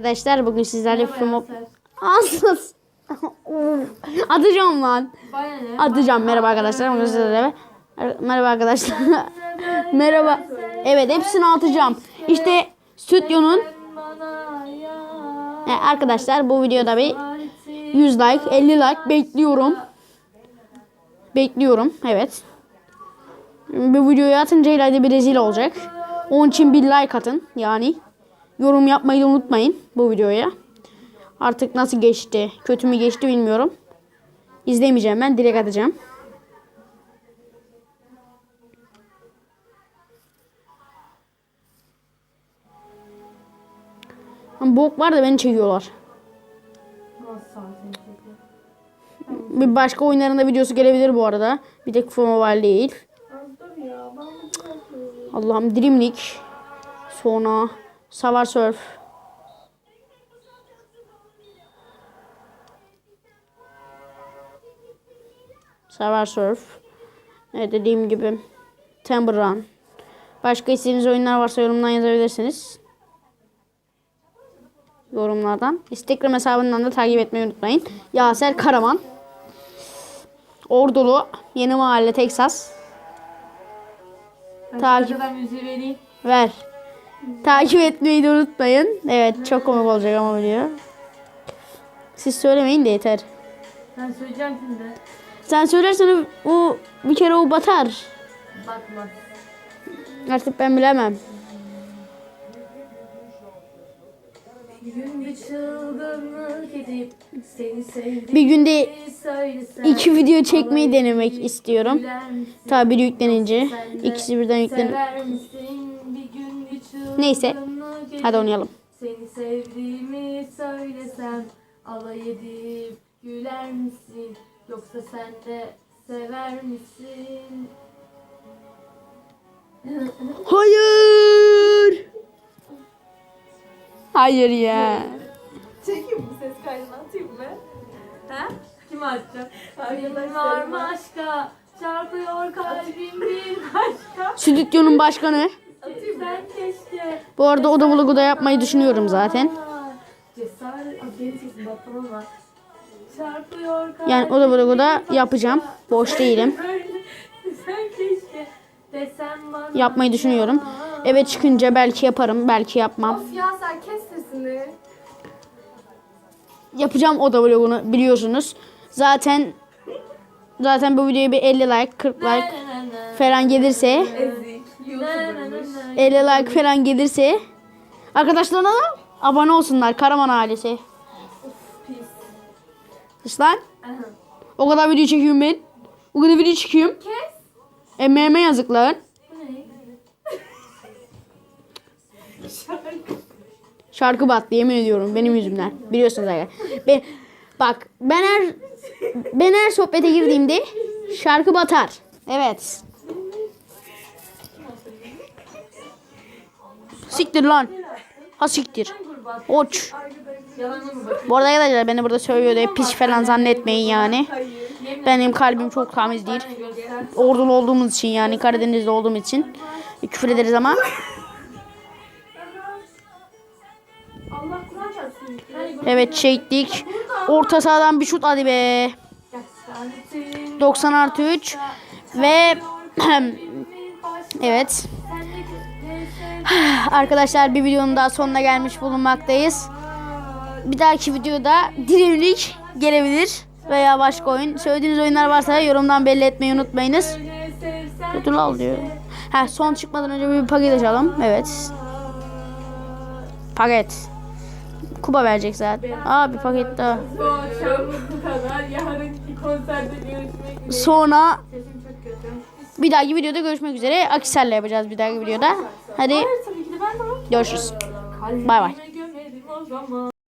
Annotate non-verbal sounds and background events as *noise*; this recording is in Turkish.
Arkadaşlar bugün sizlerle film Ansız. Atacağım lan. Atacağım. Merhaba arkadaşlar. Bugün sizlerle Merhaba *laughs* arkadaşlar. *laughs* Merhaba. Evet hepsini atacağım. İşte stüdyonun Bana ya. e, arkadaşlar bu videoda bir 100 like 50 like bekliyorum. Bekliyorum. Evet. Bu videoyu atınca ileride bir rezil olacak. Onun için bir like atın. Yani yorum yapmayı da unutmayın bu videoya. Artık nasıl geçti, kötü mü geçti bilmiyorum. İzlemeyeceğim ben direkt atacağım. Bok var da beni çekiyorlar. Bir başka oyunlarında videosu gelebilir bu arada. Bir tek FIFA Mobile değil. Allah'ım Dreamlik. Sonra Savar Surf. Savar Surf. Evet dediğim gibi. Temple Run. Başka istediğiniz oyunlar varsa yorumdan yazabilirsiniz. Yorumlardan. Instagram hesabından da takip etmeyi unutmayın. Yaser Karaman. Ordulu. Yeni Mahalle Texas. Takip Arkadan müziği vereyim. ver. Takip etmeyi de unutmayın. Evet çok komik olacak ama video. Siz söylemeyin de yeter. Ben söyleyeceğim şimdi. Sen söylersen o bir kere o batar. Bakma. Artık ben bilemem. Bir günde iki video çekmeyi denemek istiyorum. Tabi biri yüklenince ikisi birden yüklenir. Neyse. Hadi oynayalım. Seni sevdiğimi söylesem alay edip güler misin? Yoksa sen de sever misin? Hayır. Hayır ya. Çekeyim mi ses kaydını atayım mı? He? Kime atacağım? Kalbim var mı aşka? Çarpıyor kalbim bir başka. Stüdyonun başkanı. Bu arada oda vlogu da yapmayı düşünüyorum zaten. Yani oda vlogu da yapacağım. Boş değilim. Yapmayı düşünüyorum. Eve çıkınca belki yaparım, belki yapmam. Of ya sen kes sesini. Yapacağım oda vlogunu biliyorsunuz. Zaten zaten bu videoya bir 50 like, 40 like falan gelirse. 50 like falan gelirse arkadaşlarına da abone olsunlar Karaman ailesi. Sus lan. O kadar video çekiyorum ben. O kadar video çekiyorum. Kes. Emeğime yazık lan. Şarkı battı yemin ediyorum benim yüzümden. Biliyorsunuz arkadaşlar. Ben, bak ben her ben her sohbete girdiğimde şarkı batar. Evet. Siktir lan. Ha siktir. Oç. Bu arada arkadaşlar beni burada söylüyor diye piç falan zannetmeyin yani. Benim kalbim çok temiz değil. Ordulu olduğumuz için yani Karadeniz'de olduğum için küfür ederiz ama evet çektik. Orta sahadan bir şut hadi be. Cesaretin 90 artı 3 ve *clears throat* evet *sighs* arkadaşlar bir videonun daha sonuna gelmiş bulunmaktayız. Bir dahaki videoda dilimlik gelebilir veya başka oyun. Söylediğiniz oyunlar varsa yorumdan belli etmeyi unutmayınız. Kötü lal diyor. Ha, son çıkmadan önce bir paket açalım. Evet. Paket. Kuba verecek zaten. Aa bir paket daha. Sonra bir dahaki videoda görüşmek üzere. Akisar'la yapacağız bir dahaki videoda. Hadi Hayır tabii ki de ben de görüşürüz. Bay bay.